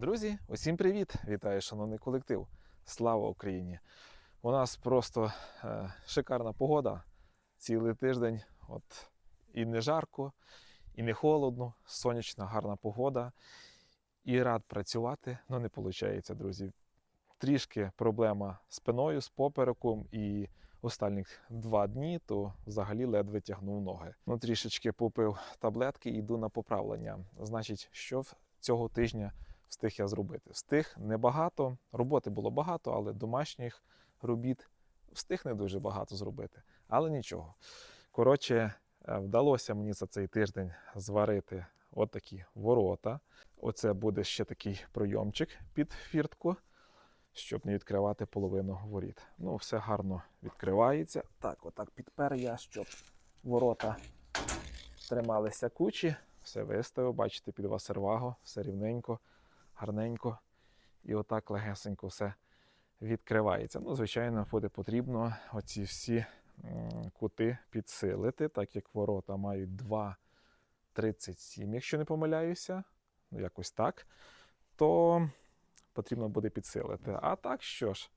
Друзі, усім привіт! Вітаю, шановний колектив! Слава Україні! У нас просто е, шикарна погода. Цілий тиждень. От і не жарко, і не холодно, сонячна, гарна погода. І рад працювати, але не виходить, друзі. Трішки проблема з спиною, з попереком, і останніх два дні то взагалі ледве тягнув ноги. Ну, трішечки попив таблетки і йду на поправлення. Значить, що цього тижня встиг я зробити? Встиг небагато, роботи було багато, але домашніх робіт встиг не дуже багато зробити. Але нічого. Коротше, е, вдалося мені за цей тиждень зварити отакі ворота. Оце буде ще такий пройомчик під фіртку, щоб не відкривати половину воріт. Ну, все гарно відкривається. Так, отак підпер я, щоб ворота трималися кучі. Все виставив, бачите, під васерваго, все рівненько, гарненько. І отак легесенько все відкривається. Ну, звичайно, буде потрібно оці всі кути підсилити, так як ворота мають 2,37, якщо не помиляюся, ну якось так, то потрібно буде підсилити. А так що ж,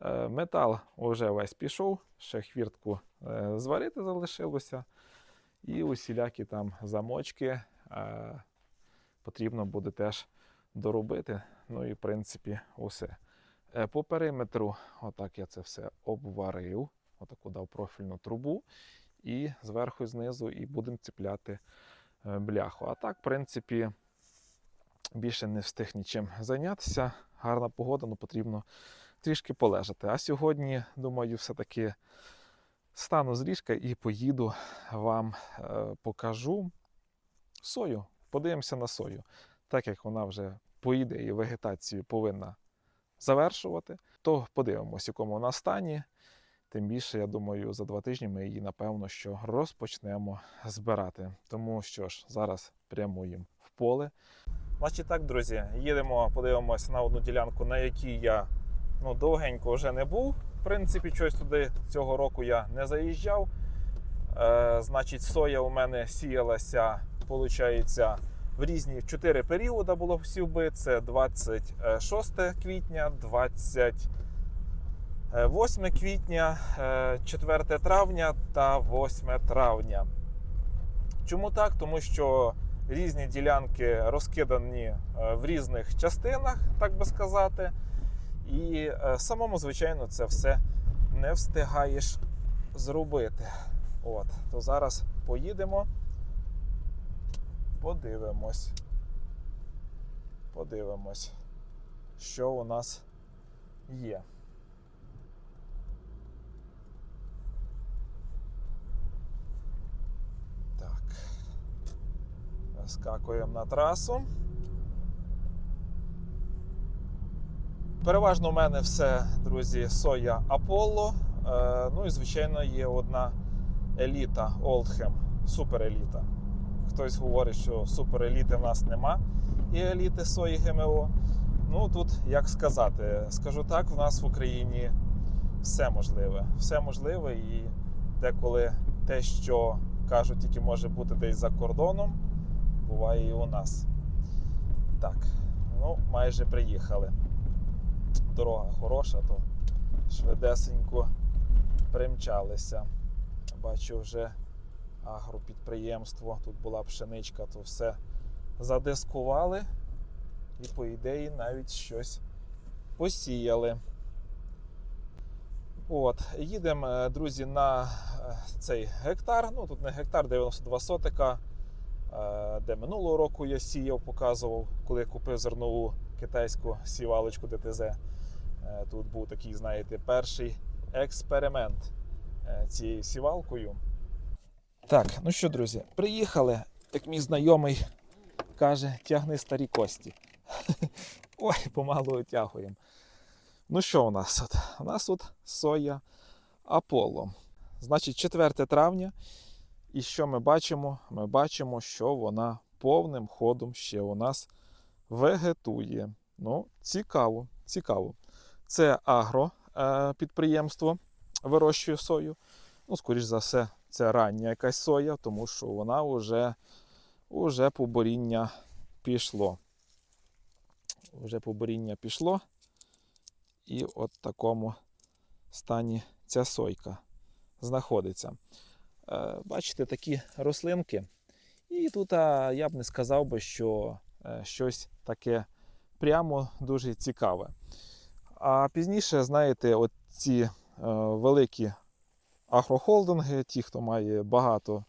е, метал вже весь пішов, ще хвіртку е, зварити залишилося. І усілякі там замочки е, потрібно буде теж доробити. Ну і в принципі усе. Е, По периметру, отак я це все обварив, отаку дав профільну трубу, і зверху і знизу і будемо ціпляти е, бляху. А так, в принципі, більше не встиг нічим зайнятися. Гарна погода, ну потрібно трішки полежати. А сьогодні, думаю, все-таки стану з ліжка і поїду вам е, покажу сою. Подивимося на сою. Так як вона вже по ідеї вегетацію повинна завершувати, то подивимося, в якому вона стані. Тим більше, я думаю, за два тижні ми її, напевно, що розпочнемо збирати. Тому що ж, зараз прямуємо в поле. Значить так, друзі, їдемо, подивимося на одну ділянку, на якій я ну, довгенько вже не був. В принципі, щось туди цього року я не заїжджав. Е, значить, соя у мене сіялася, виходить, в різні чотири періоди було сівби. Це 26 квітня, 28 квітня, е, 4 травня та 8 травня. Чому так? Тому що різні ділянки розкидані е, в різних частинах, так би сказати. І е, самому, звичайно, це все не встигаєш зробити. От, то зараз поїдемо, подивимось. Подивимось, що у нас є. Так. Скакуємо на трасу. Переважно у мене все, друзі, соя Аполло. Е, ну і, звичайно, є одна еліта Олдхем, супереліта. Хтось говорить, що супереліти в нас нема і еліти сої ГМО. Ну тут як сказати, скажу так, в нас в Україні все можливе. Все можливе, і деколи те, що кажуть, тільки може бути десь за кордоном, буває і у нас. Так, ну майже приїхали дорога хороша, то швидесенько примчалися. Бачу вже агропідприємство. Тут була пшеничка, то все задискували і, по ідеї, навіть щось посіяли. От, їдемо, е, друзі, на е, цей гектар. Ну, тут не гектар, 92 сотика. е, Де минулого року я сіяв, показував, коли купив зернову китайську сівалочку ДТЗ. Тут був такий, знаєте, перший експеримент цією сівалкою. Так, ну що, друзі, приїхали, як мій знайомий каже, тягни старі кості. Ой, помалу витягуємо. Ну що у нас тут? У нас тут соя Аполло. Значить, 4 травня. І що ми бачимо? Ми бачимо, що вона повним ходом ще у нас вегетує. Ну, цікаво, цікаво. Це агро е, підприємство вирощує сою. Ну, скоріш за все, це рання якась соя, тому що вона вже, вже поборіння пішло. вже поборіння пішло. І от в такому стані ця сойка знаходиться. Е, Бачите, такі рослинки. І тут я б не сказав би, що е, щось таке прямо дуже цікаве. А пізніше, знаєте, от ці е, великі агрохолдинги, ті, хто має багато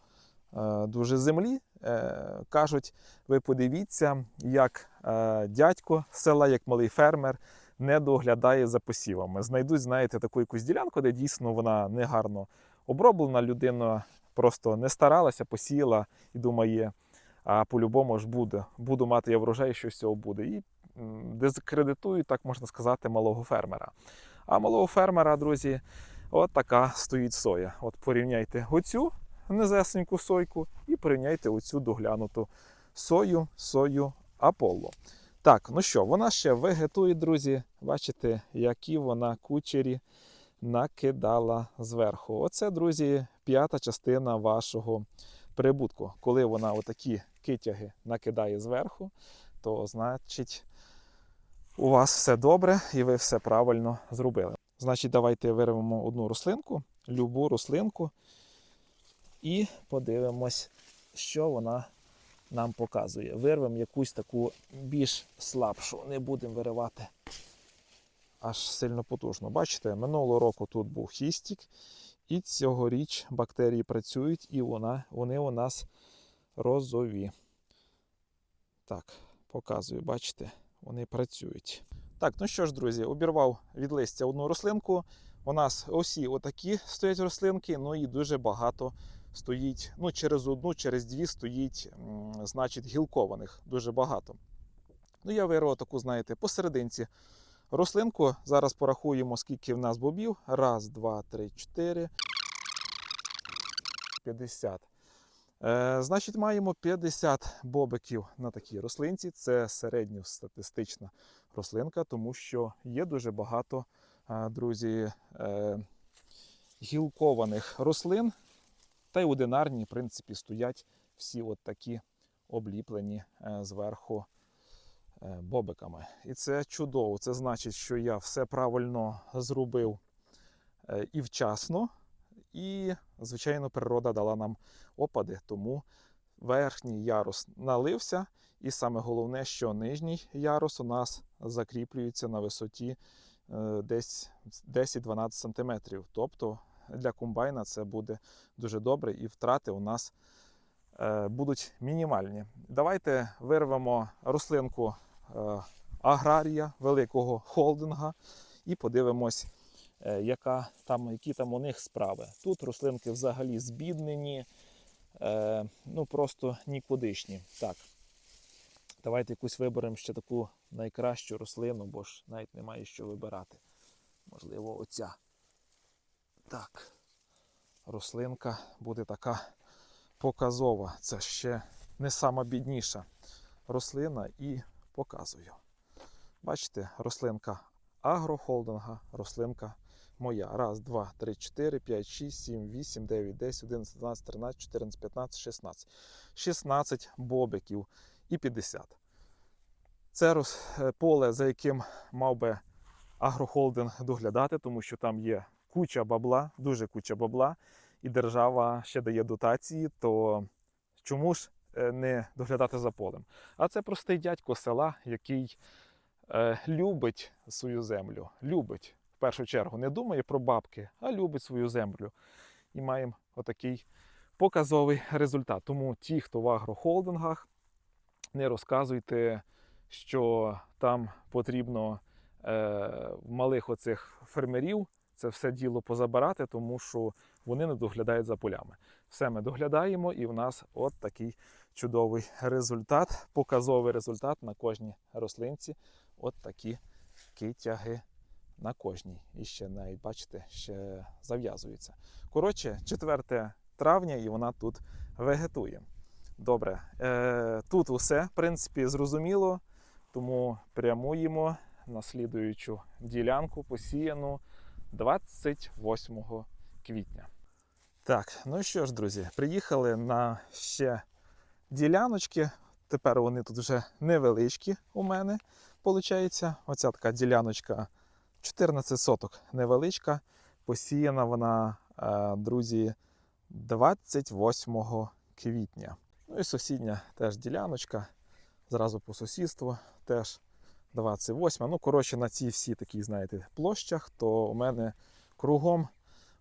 е, дуже землі, е, кажуть: ви подивіться, як е, дядько села, як малий фермер, не доглядає за посівами. Знайдуть, знаєте, таку якусь ділянку, де дійсно вона негарно оброблена, людина просто не старалася, посіяла і думає, а по-любому ж буде, буду мати я врожай, що з цього буде. І дискредитують, так можна сказати, малого фермера. А малого фермера, друзі, от така стоїть соя. От порівняйте оцю незесеньку сойку і порівняйте оцю доглянуту сою, сою Аполло. Так, ну що, вона ще вегетує, друзі. Бачите, які вона кучері накидала зверху. Оце, друзі, п'ята частина вашого прибутку. Коли вона отакі китяги накидає зверху, то значить у вас все добре і ви все правильно зробили. Значить, давайте вирвемо одну рослинку, любу рослинку, і подивимось, що вона нам показує. Вирвемо якусь таку більш слабшу. Не будемо виривати аж сильно потужно. Бачите, минулого року тут був хістік, і цьогоріч бактерії працюють, і вона, вони у нас розові. Так, показую, бачите, вони працюють. Так, ну що ж, друзі, обірвав від листя одну рослинку. У нас усі отакі стоять рослинки, ну і дуже багато стоїть. Ну, через одну, через дві стоїть, значить, гілкованих дуже багато. Ну, я вирвав таку, знаєте, посерединці рослинку. Зараз порахуємо, скільки в нас бобів. Раз, два, три, чотири. 50. Е, значить, маємо 50 бобиків на такій рослинці. Це середньостатистична рослинка, тому що є дуже багато, е, друзі, е, гілкованих рослин. Та й одинарні, в принципі, стоять всі от такі обліплені зверху бобиками. І це чудово. Це значить, що я все правильно зробив і вчасно. І, звичайно, природа дала нам опади, тому верхній ярус налився. І саме головне, що нижній ярус у нас закріплюється на висоті е, десь 10-12 см. Тобто для комбайна це буде дуже добре, і втрати у нас е, будуть мінімальні. Давайте вирвемо рослинку е, аграрія, великого холдинга, і подивимось, яка там, які там у них справи. Тут рослинки взагалі збіднені, е, ну просто нікудишні. Так, давайте якусь виберемо ще таку найкращу рослину, бо ж навіть немає що вибирати. Можливо, оця. Так, рослинка буде така показова. Це ще не сама бідніша рослина і показую. Бачите, рослинка агрохолдинга, рослинка моя. Раз, два, три, чотири, п'ять, шість, сім, вісім, дев'ять, десять, одинадцять, дванадцять, тринадцять, чотирнадцять, п'ятнадцять, шістнадцять. 16 бобиків і 50. Це роз- е, поле, за яким мав би агрохолдинг доглядати, тому що там є куча бабла, дуже куча бабла, і держава ще дає дотації, то чому ж е, не доглядати за полем? А це простий дядько села, який е, любить свою землю. Любить першу чергу, не думає про бабки, а любить свою землю. І маємо отакий показовий результат. Тому ті, хто в агрохолдингах, не розказуйте, що там потрібно е, малих оцих фермерів це все діло позабирати, тому що вони не доглядають за полями. Все ми доглядаємо, і в нас от такий чудовий результат, показовий результат на кожній рослинці. От такі китяги на кожній. І ще навіть, бачите, ще зав'язуються. Коротше, 4 травня і вона тут вегетує. Добре, е, тут усе, в принципі, зрозуміло, тому прямуємо на слідуючу ділянку посіяну 28 квітня. Так, ну що ж, друзі, приїхали на ще діляночки. Тепер вони тут вже невеличкі у мене. виходить, оця така діляночка 14 соток невеличка. Посіяна вона, е, друзі, 28 квітня. Ну і сусідня теж діляночка. Зразу по сусідству теж 28. Ну, коротше, на цій всі такі, знаєте, площах, то у мене кругом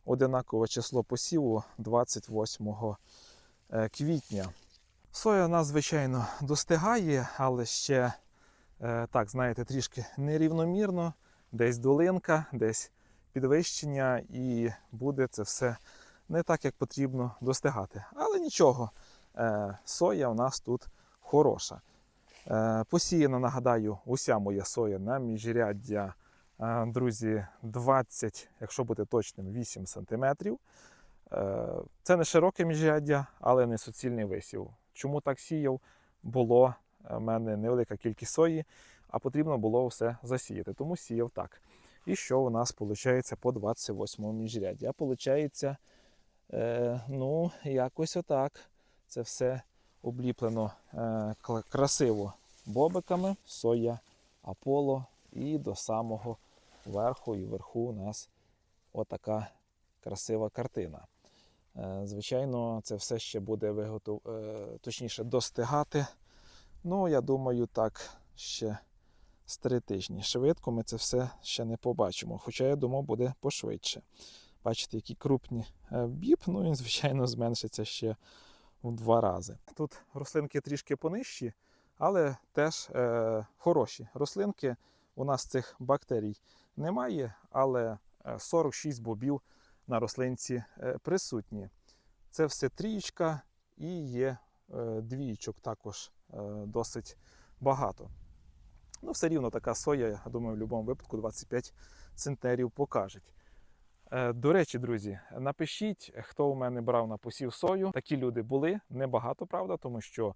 одинакове число посіву 28 е, квітня. Соя нас, звичайно, достигає, але ще е, так, знаєте, трішки нерівномірно, десь долинка, десь підвищення, і буде це все не так, як потрібно достигати. Але нічого, е, соя у нас тут хороша. Е, Посіяна, нагадаю, уся моя соя на міжряддя, е, друзі, 20, якщо бути точним, 8 см. Це не широке міжряддя, але не суцільний висів. Чому так сіяв? Було в мене невелика кількість сої, а потрібно було все засіяти, тому сіяв так. І що у нас виходить по 28 міжрядді? А виходить, е, ну, якось отак. Це все обліплено е, красиво бобиками, соя, аполо, і до самого верху і вверху у нас отака красива картина. Е, Звичайно, це все ще буде виготов... е, точніше достигати. Ну, я думаю, так ще з три тижні. Швидко ми це все ще не побачимо. Хоча я думав, буде пошвидше. Бачите, які крупні е, біб, ну він, звичайно, зменшиться ще в два рази. Тут рослинки трішки понижчі, але теж е, хороші рослинки. У нас цих бактерій немає, але е, 46 бобів на рослинці е, присутні. Це все трієчка і є е, двієчок також е, досить багато. Ну, все рівно така соя, я думаю, в будь-якому випадку 25 центнерів покажуть. Е, До речі, друзі, напишіть, хто у мене брав на посів сою. Такі люди були, небагато, правда, тому що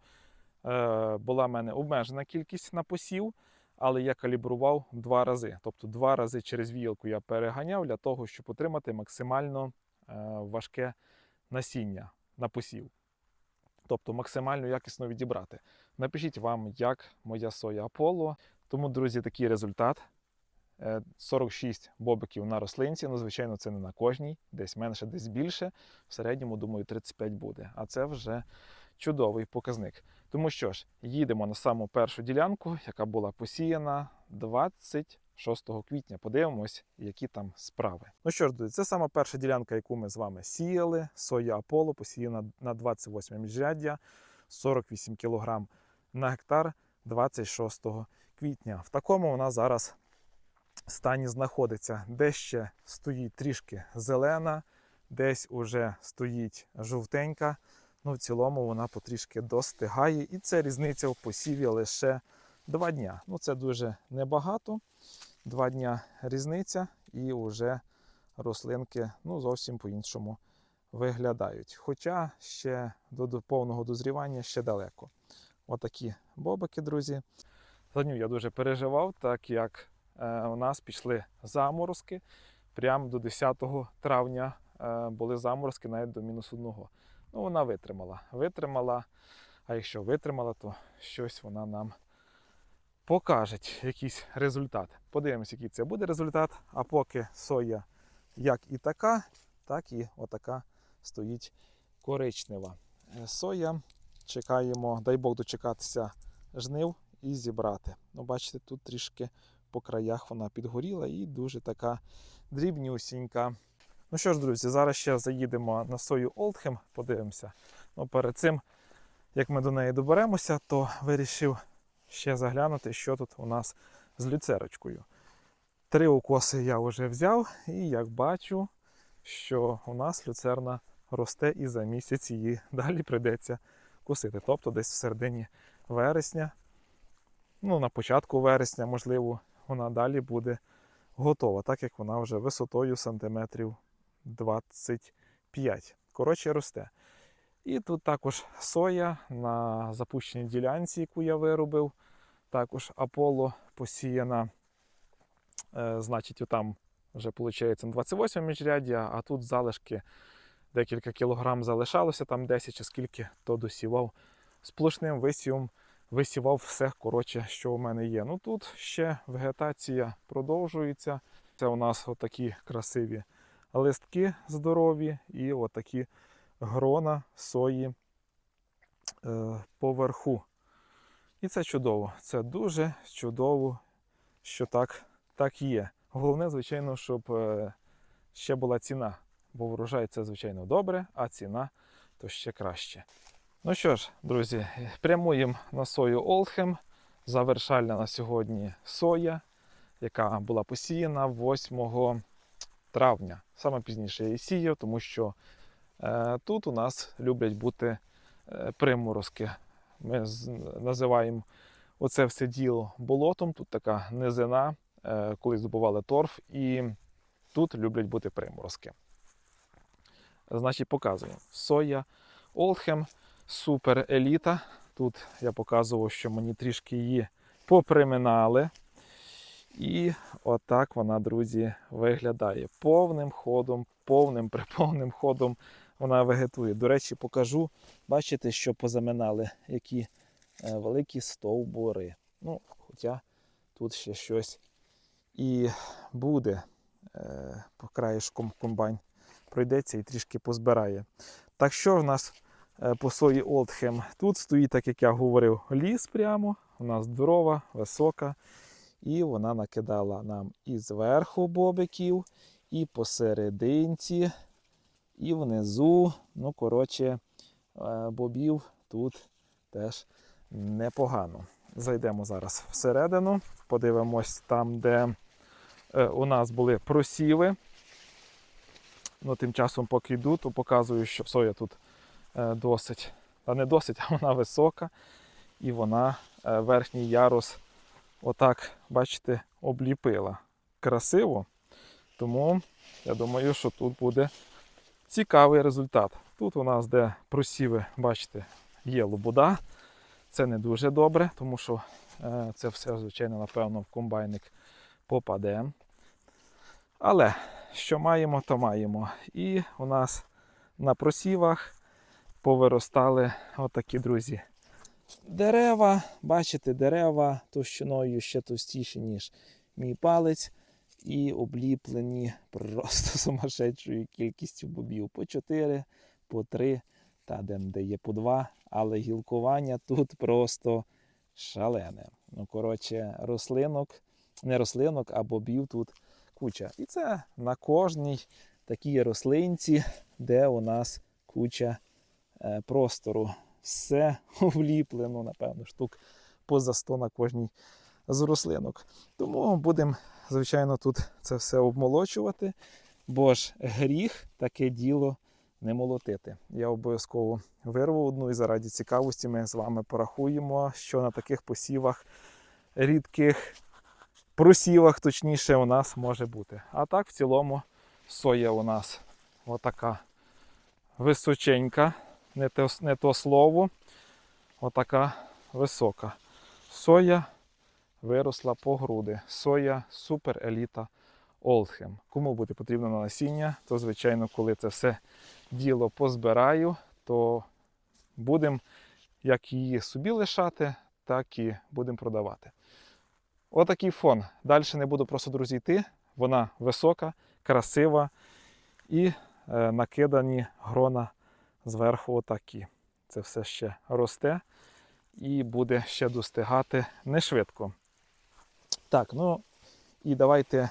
е, була в мене обмежена кількість на посів, але я калібрував два рази. Тобто два рази через віялку я переганяв для того, щоб отримати максимально е, важке насіння на посів. Тобто максимально якісно відібрати. Напишіть вам, як моя соя Аполло. Тому, друзі, такий результат. Е, 46 бобиків на рослинці. Ну, звичайно, це не на кожній, десь менше, десь більше. В середньому, думаю, 35 буде. А це вже чудовий показник. Тому що ж, їдемо на саму першу ділянку, яка була посіяна 26 квітня. Подивимось, які там справи. Ну що ж, друзі, це сама перша ділянка, яку ми з вами сіяли. Соя Аполло посіяна на 28 міжряддя, 48 кг на гектар 26 квітня. В такому вона зараз стані знаходиться. Десь ще стоїть трішки зелена, десь уже стоїть жовтенька. Ну, в цілому вона потрішки достигає. І це різниця в посіві лише 2 дня. Ну, це дуже небагато. Два дня різниця, і вже рослинки ну, зовсім по-іншому виглядають. Хоча ще до повного дозрівання ще далеко. Отакі бобики, друзі. За ню я дуже переживав, так як е, у нас пішли заморозки. Прямо до 10 травня е, були заморозки навіть до мінус одного. Ну, вона витримала. Витримала. А якщо витримала, то щось вона нам покаже, якийсь результат. Подивимось, який це буде результат. А поки соя як і така, так і отака стоїть коричнева. Е, Соя чекаємо, дай Бог дочекатися жнив і зібрати. Ну, бачите, тут трішки по краях вона підгоріла і дуже така дрібнюсінька. Ну що ж, друзі, зараз ще заїдемо на сою Олдхем, подивимося. Ну, перед цим, як ми до неї доберемося, то вирішив ще заглянути, що тут у нас з люцерочкою. Три укоси я вже взяв, і як бачу, що у нас люцерна росте і за місяць її далі прийдеться косити. Тобто десь в середині вересня, ну на початку вересня, можливо, вона далі буде готова, так як вона вже висотою сантиметрів 25. Коротше, росте. І тут також соя на запущеній ділянці, яку я виробив. Також Аполло посіяна. Е, значить, там вже виходить 28 міжряддя, а тут залишки декілька кілограм залишалося, там 10 чи скільки, то досівав сплошним висівом висівав все, коротше, що у мене є. Ну тут ще вегетація продовжується. Це у нас отакі красиві листки здорові і отакі грона сої е, поверху. І це чудово. Це дуже чудово, що так, так є. Головне, звичайно, щоб е, ще була ціна. Бо врожай це, звичайно, добре, а ціна то ще краще. Ну що ж, друзі, прямуємо на сою Олдхем. Завершальна на сьогодні соя, яка була посіяна 8 травня. Саме пізніше я її сіяв, тому що е, тут у нас люблять бути е, приморозки. Ми з- називаємо оце все діло болотом. Тут така низина, е, коли здобували торф, і тут люблять бути приморозки. Значить, показуємо. Соя Олдхем, супер еліта. Тут я показував, що мені трішки її поприминали. І отак вона, друзі, виглядає повним ходом, повним приповним ходом вона вегетує. До речі, покажу. Бачите, що позаминали які е, великі стовбури. Ну, хоча тут ще щось і буде. Е, по краєшком комбайн пройдеться і трішки позбирає. Так що в нас по сої Олдхем? Тут стоїть, так як я говорив, ліс прямо. Вона здорова, висока. І вона накидала нам і зверху бобиків, і посерединці, і внизу. Ну, коротше, е, бобів тут теж непогано. Зайдемо зараз всередину, подивимось там, де е, у нас були просіви. Ну, тим часом, поки йду, то показую, що соя тут е, досить, та не досить, а вона висока. І вона е, верхній ярус отак, бачите, обліпила. Красиво. Тому я думаю, що тут буде цікавий результат. Тут у нас, де просіви, бачите, є лобода. Це не дуже добре, тому що е, це все, звичайно, напевно, в комбайник попаде. Але що маємо, то маємо. І у нас на просівах повиростали отакі друзі. Дерева, бачите, дерева товщиною ще товстіші, ніж мій палець, і обліплені просто сумасшедшою кількістю бобів. По 4, по 3, та де, є по 2, але гілкування тут просто шалене. Ну, коротше, рослинок, не рослинок, а бобів тут куча. І це на кожній такій рослинці, де у нас куча простору. Все вліплено, напевно, штук поза 100 на кожній з рослинок. Тому будемо, звичайно, тут це все обмолочувати, бо ж гріх таке діло не молотити. Я обов'язково вирву одну і заради цікавості ми з вами порахуємо, що на таких посівах рідких просівах, точніше, у нас може бути. А так, в цілому, соя у нас отака височенька, не то, не то слово, отака висока. Соя виросла по груди. Соя супер еліта Олдхем. Кому буде потрібно на насіння, то, звичайно, коли це все діло позбираю, то будемо як її собі лишати, так і будемо продавати. Отакий фон. Далі не буду просто, друзі, йти. Вона висока, красива і е, накидані грона зверху отакі. Це все ще росте і буде ще достигати не швидко. Так, ну і давайте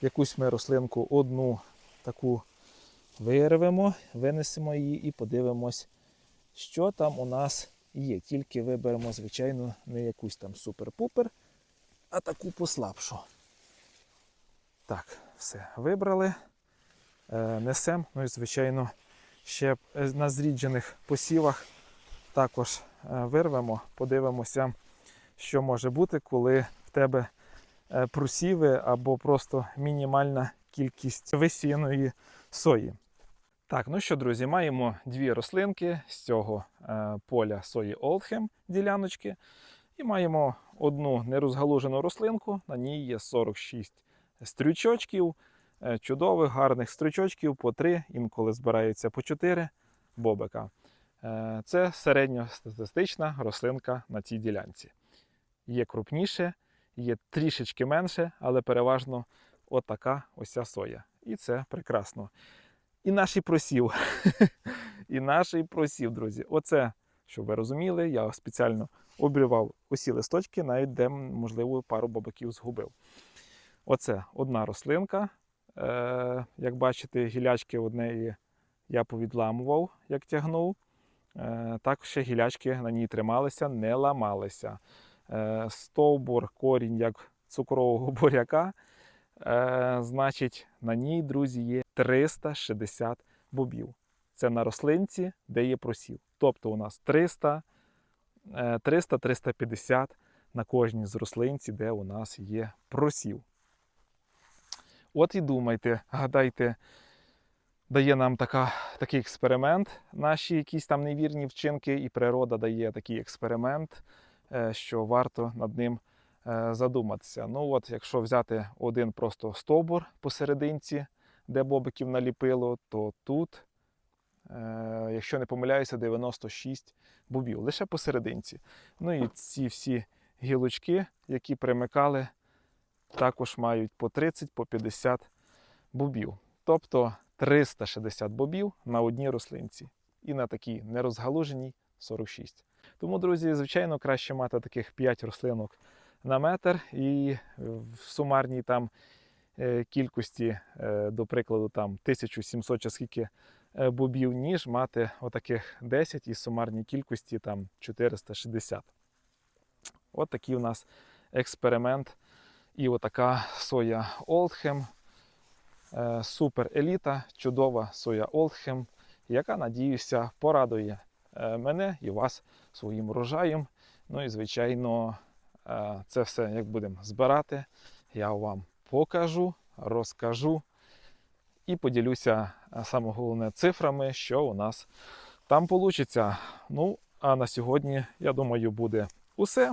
якусь ми рослинку одну таку вирвемо, винесемо її і подивимось, що там у нас є. Тільки виберемо, звичайно, не якусь там супер-пупер, а таку послабшу. Так, все, вибрали. Е, несемо. Ну і, звичайно, ще е, на зріджених посівах також е, вирвемо, подивимося, що може бути, коли в тебе е, просіви або просто мінімальна кількість висіяної сої. Так, ну що, друзі, маємо дві рослинки з цього поля сої Олдхем діляночки. І маємо одну нерозгалужену рослинку, на ній є 46 стрючочків, чудових, гарних стрючочків по 3, інколи збираються по 4 бобика. Е, Це середньостатистична рослинка на цій ділянці. Є крупніше, є трішечки менше, але переважно отака ось соя. І це прекрасно. І наш і просів. і наш і просів, друзі. Оце, щоб ви розуміли, я спеціально обривав усі листочки, навіть де, можливо, пару бабаків згубив. Оце одна рослинка. Е, як бачите, гілячки однеї я повідламував, як тягнув. Е, так ще гілячки на ній трималися, не ламалися. Е, стовбур, корінь як цукрового буряка. Значить, на ній, друзі, є 360 бобів. Це на рослинці, де є просів. Тобто у нас 300, е, 300-350 на кожній з рослинці, де у нас є просів. От і думайте, гадайте, дає нам така, такий експеримент, наші якісь там невірні вчинки, і природа дає такий експеримент, е, що варто над ним е, задуматися. Ну от, якщо взяти один просто стовбур посерединці, де бобиків наліпило, то тут, е, якщо не помиляюся, 96 бобів лише посерединці. Ну і ці всі гілочки, які примикали, також мають по 30, по 50 бобів. Тобто 360 бобів на одній рослинці. І на такій нерозгалуженій 46. Тому, друзі, звичайно, краще мати таких 5 рослинок на метр і в сумарній там е, кількості, е, до прикладу, там 1700 чи скільки е, бобів, ніж мати отаких 10 і сумарній кількості там 460. От такий у нас експеримент. І отака соя Олдхем. Супер еліта, чудова соя Олдхем, яка, надіюся, порадує е, мене і вас своїм урожаєм. Ну і, звичайно, е, це все, як будемо збирати, я вам покажу, розкажу і поділюся е, саме головне цифрами, що у нас там вийде. Ну, а на сьогодні, я думаю, буде усе.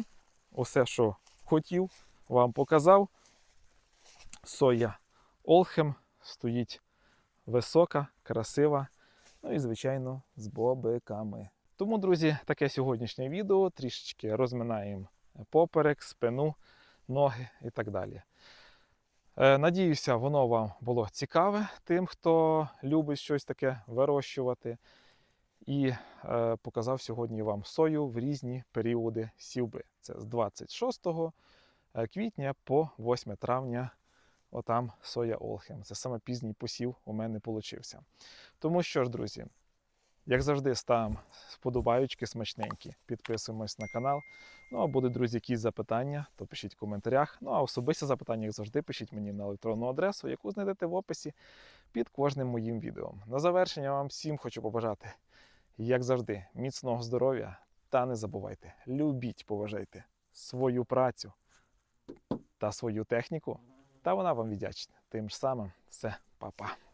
Усе, що хотів, вам показав. Соя Олхем стоїть висока, красива, ну і, звичайно, з бобиками. Тому, друзі, таке сьогоднішнє відео. Трішечки розминаємо поперек, спину, ноги і так далі. Е, Надіюся, воно вам було цікаве тим, хто любить щось таке вирощувати. І е, показав сьогодні вам сою в різні періоди сівби. Це з 26 е, квітня по 8 травня. Отам соя Олхем. Це саме пізній посів у мене получився. Тому що ж, друзі, як завжди, ставимо вподобаючки смачненькі, підписуємось на канал. Ну а будуть, друзі, якісь запитання, то пишіть в коментарях. Ну а особисті запитання, як завжди, пишіть мені на електронну адресу, яку знайдете в описі під кожним моїм відео. На завершення вам всім хочу побажати, як завжди, міцного здоров'я. Та не забувайте, любіть, поважайте свою працю та свою техніку, та вона вам віддячна. Тим ж самим, все, па-па.